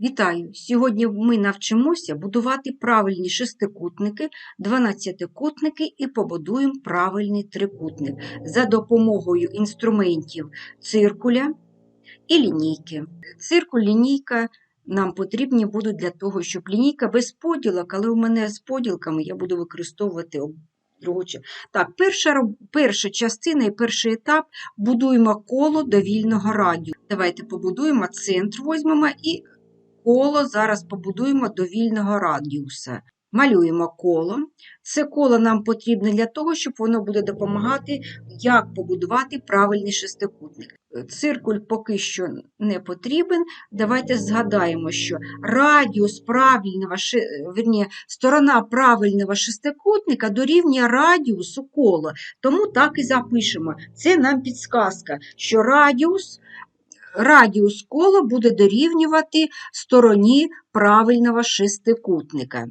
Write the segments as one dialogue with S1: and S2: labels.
S1: Вітаю! Сьогодні ми навчимося будувати правильні шестикутники, дванадцятикутники і побудуємо правильний трикутник за допомогою інструментів циркуля і лінійки. Циркуль, лінійка нам потрібні будуть для того, щоб лінійка без поділок, але у мене з поділками я буду використовувати Так, перша, перша частина і перший етап будуємо коло довільного радіусу. Давайте побудуємо центр, візьмемо і коло зараз побудуємо до вільного радіуса. Малюємо коло. Це коло нам потрібне для того, щоб воно буде допомагати, як побудувати правильний шестикутник. Циркуль поки що не потрібен. Давайте згадаємо, що радіус правильного, вірні, сторона правильного шестикутника дорівнює радіусу кола. Тому так і запишемо. Це нам підсказка, що радіус радіус кола буде дорівнювати стороні правильного шестикутника.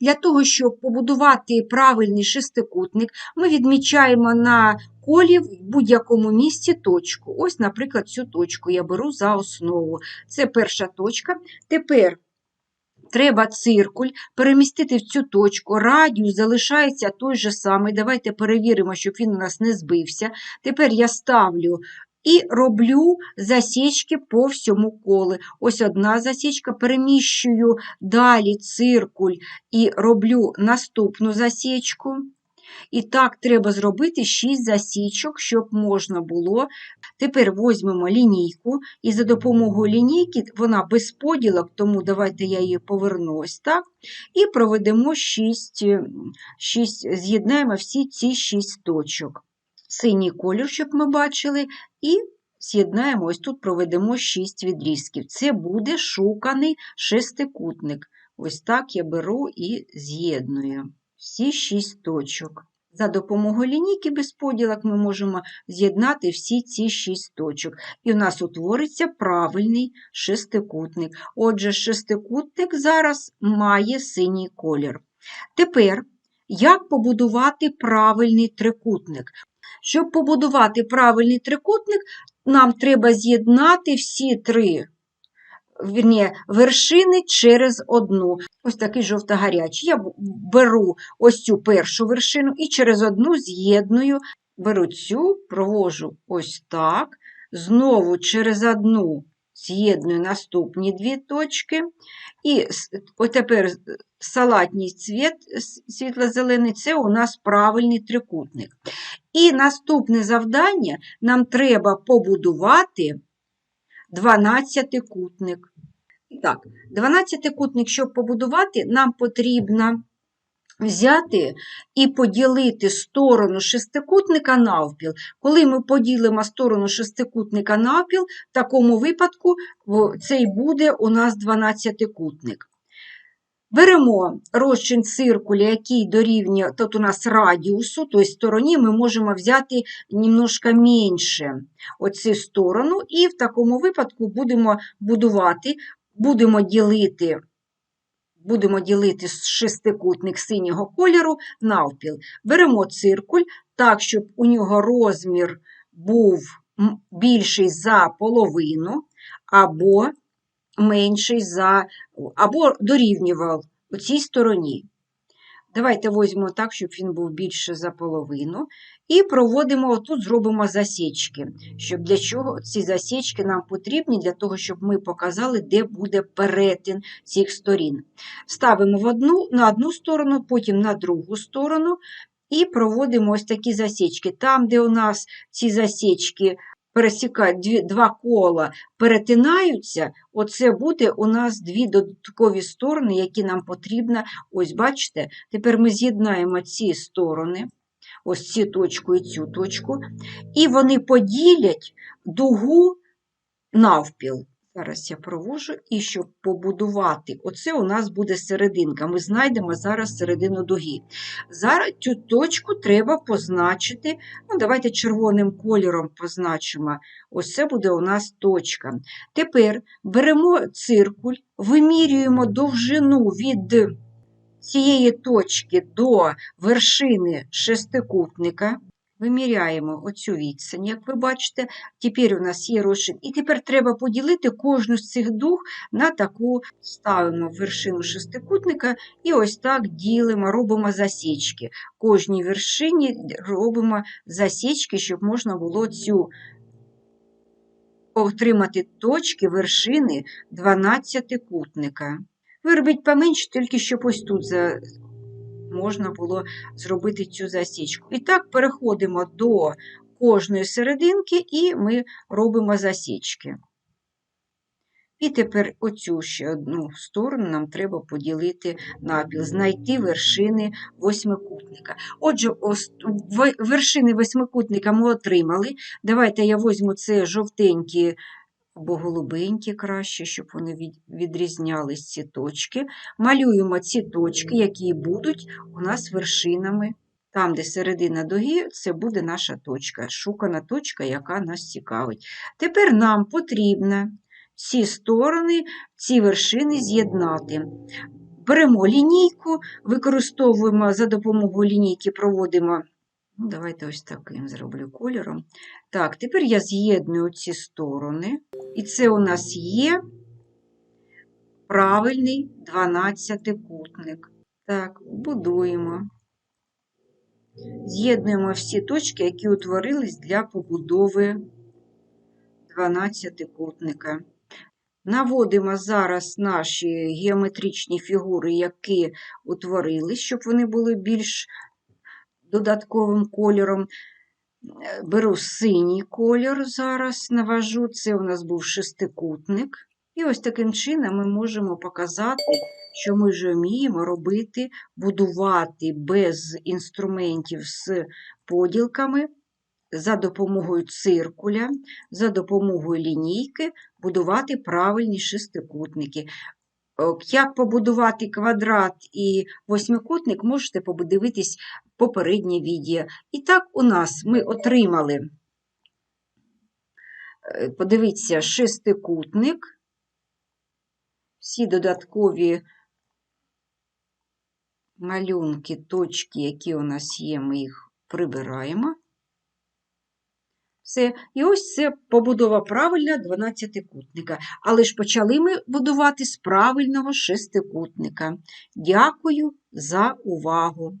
S1: Для того, щоб побудувати правильний шестикутник, ми відмічаємо на колі в будь-якому місці точку. Ось, наприклад, цю точку я беру за основу. Це перша точка. Тепер треба циркуль перемістити в цю точку. Радіус залишається той же самий. Давайте перевіримо, щоб він у нас не збився. Тепер я ставлю і роблю засічки по всьому колу. Ось одна засічка, переміщую далі циркуль і роблю наступну засічку. І так треба зробити 6 засічок, щоб можна було. Тепер візьмемо лінійку, і за допомогою лінійки вона без поділок, тому давайте я її поверну ось так. І проведемо 6, 6 з'єднаємо всі ці 6 точок. Синій колір, щоб ми бачили, і з'єднаємо, ось тут проведемо 6 відрізків. Це буде шуканий шестикутник. Ось так я беру і з'єдную всі 6 точок. За допомогою лінійки без поділок ми можемо з'єднати всі ці 6 точок. І у нас утвориться правильний шестикутник. Отже, шестикутник зараз має синій колір. Тепер, як побудувати правильний трикутник? Щоб побудувати правильний трикутник, нам треба з'єднати всі три вірні, вершини через одну. Ось такий жовто-гарячий. Я беру ось цю першу вершину і через одну з'єдную, беру цю, провожу ось так, знову через одну з'єдную наступні дві точки. І отепер салатній цвіт, світло-зелений, це у нас правильний трикутник. І наступне завдання нам треба побудувати 12-кутник. Так, 12-кутник, щоб побудувати, нам потрібно взяти і поділити сторону шестикутника навпіл. Коли ми поділимо сторону шестикутника навпіл, в такому випадку цей буде у нас 12-кутник. Беремо розчин циркуля, який дорівнює тут у нас радіусу, тобто стороні ми можемо взяти немножко менше оцю сторону, і в такому випадку будемо будувати, будемо ділити, будемо ділити шестикутник синього кольору навпіл. Беремо циркуль так, щоб у нього розмір був більший за половину, або менший за, або дорівнював у цій стороні. Давайте візьмемо так, щоб він був більше за половину. І проводимо, отут зробимо засічки. Щоб для чого ці засічки нам потрібні, для того, щоб ми показали, де буде перетин цих сторін. Ставимо в одну, на одну сторону, потім на другу сторону, і проводимо ось такі засічки. Там, де у нас ці засічки пересікають дві, два кола, перетинаються, оце буде у нас дві додаткові сторони, які нам потрібно. Ось бачите, тепер ми з'єднаємо ці сторони, ось ці точку і цю точку, і вони поділять дугу навпіл. Зараз я провожу, і щоб побудувати, оце у нас буде серединка. Ми знайдемо зараз середину дуги. Зараз цю точку треба позначити. Ну, давайте червоним кольором позначимо. Ось це буде у нас точка. Тепер беремо циркуль, вимірюємо довжину від цієї точки до вершини шестикутника. Виміряємо оцю відстань, як ви бачите. Тепер у нас є розчин. І тепер треба поділити кожну з цих дуг на таку, ставимо вершину шестикутника і ось так ділимо, робимо засічки. Кожній вершині робимо засічки, щоб можна було цю отримати точки вершини 12-кутника. Ви робіть поменше, тільки щоб ось тут за... можна було зробити цю засічку. І так переходимо до кожної серединки і ми робимо засічки. І тепер оцю ще одну сторону нам треба поділити напіл, знайти вершини восьмикутника. Отже, вершини восьмикутника ми отримали. Давайте я візьму це жовтенькі або голубенькі краще, щоб вони відрізнялись ці точки. Малюємо ці точки, які будуть у нас вершинами. Там, де середина дуги, це буде наша точка, шукана точка, яка нас цікавить. Тепер нам потрібно ці сторони, ці вершини з'єднати. Беремо лінійку, використовуємо за допомогою лінійки, проводимо. Ну, давайте ось таким зроблю кольором. Так, тепер я з'єдную ці сторони, і це у нас є правильний 12-кутник. Так, будуємо. З'єднуємо всі точки, які утворились для побудови 12-кутника. Наводимо зараз наші геометричні фігури, які утворились, щоб вони були більш додатковим кольором. Е, Беру синій колір, зараз навожу. Це у нас був шестикутник. І ось таким чином ми можемо показати, що ми вже вміємо робити, будувати без інструментів з поділками за допомогою циркуля, за допомогою лінійки будувати правильні шестикутники. О, Як побудувати квадрат і восьмикутник, можете подивитись попереднє відео. І так у нас ми отримали, е, подивіться, шестикутник, всі додаткові малюнки, точки, які у нас є, ми їх прибираємо. Все. І ось це побудова правильна 12-кутника. Але ж почали ми будувати з правильного шестикутника. Дякую за увагу!